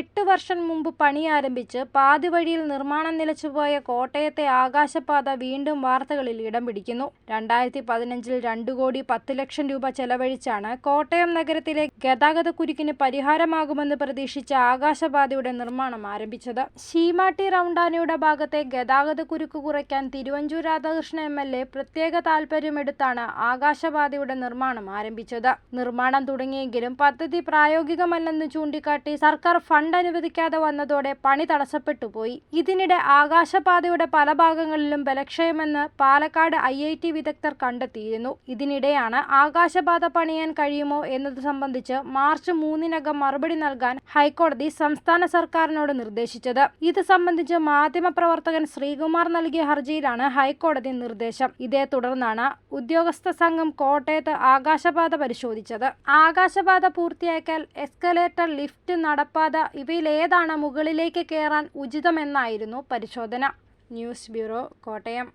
എട്ട് വർഷം മുമ്പ് പണി ആരംഭിച്ച് പാതിവഴിയിൽ നിർമ്മാണം നിലച്ചുപോയ കോട്ടയത്തെ ആകാശപാത വീണ്ടും വാർത്തകളിൽ ഇടം പിടിക്കുന്നു. രണ്ടായിരത്തി പതിനഞ്ചിൽ രണ്ടു കോടി പത്ത് ലക്ഷം രൂപ ചെലവഴിച്ചാണ് കോട്ടയം നഗരത്തിലെ ഗതാഗത ഗതാഗതക്കുരുക്കിന് പരിഹാരമാകുമെന്ന് പ്രതീക്ഷിച്ച ആകാശപാതയുടെ നിർമ്മാണം ആരംഭിച്ചത്. ശീമാട്ടി റൗണ്ടാനയുടെ ഭാഗത്തെ ഗതാഗത കുരുക്ക് കുറയ്ക്കാൻ Thiruvanchoor Radhakrishnan M L A പ്രത്യേക താൽപര്യമെടുത്താണ് ആകാശപാതയുടെ നിർമ്മാണം ആരംഭിച്ചത്. നിർമ്മാണം തുടങ്ങിയെങ്കിലും പദ്ധതി പ്രായോഗികമല്ലെന്ന് ചൂണ്ടിക്കാട്ടി സർക്കാർ ഫണ്ട് അനുവദിക്കാതെ വന്നതോടെ പണി തടസ്സപ്പെട്ടു പോയി. ഇതിനിടെ ആകാശപാതയുടെ പല ഭാഗങ്ങളിലും ബലക്ഷയമെന്ന് പാലക്കാട് ഐ ഐ ടി വിദഗ്ധർ കണ്ടെത്തിയിരുന്നു. ഇതിനിടെയാണ് ആകാശപാത പണിയാൻ കഴിയുമോ എന്നത് സംബന്ധിച്ച് മാർച്ച് മൂന്നിനകം മറുപടി നൽകാൻ ഹൈക്കോടതി സംസ്ഥാന സർക്കാരിനോട് നിർദ്ദേശിച്ചത്. ഇത് സംബന്ധിച്ച് മാധ്യമപ്രവർത്തകൻ ശ്രീകുമാർ നൽകിയ ഹർജിയിലാണ് ഹൈക്കോടതി നിർദ്ദേശം. ഇതേ തുടർന്നാണ് ഉദ്യോഗസ്ഥ സംഘം കോട്ടയത്ത് ആകാശപാത പരിശോധിച്ചത്. ആകാശപാത പൂർത്തിയാക്കിയാൽ എസ്കലേറ്റർ ലിഫ്റ്റ് നടപ്പാത ഇവയിലേതാണ് മുകളിലേക്ക് കയറാൻ ഉചിതമെന്നായിരുന്നു പരിശോധന. News bureau Kottayam.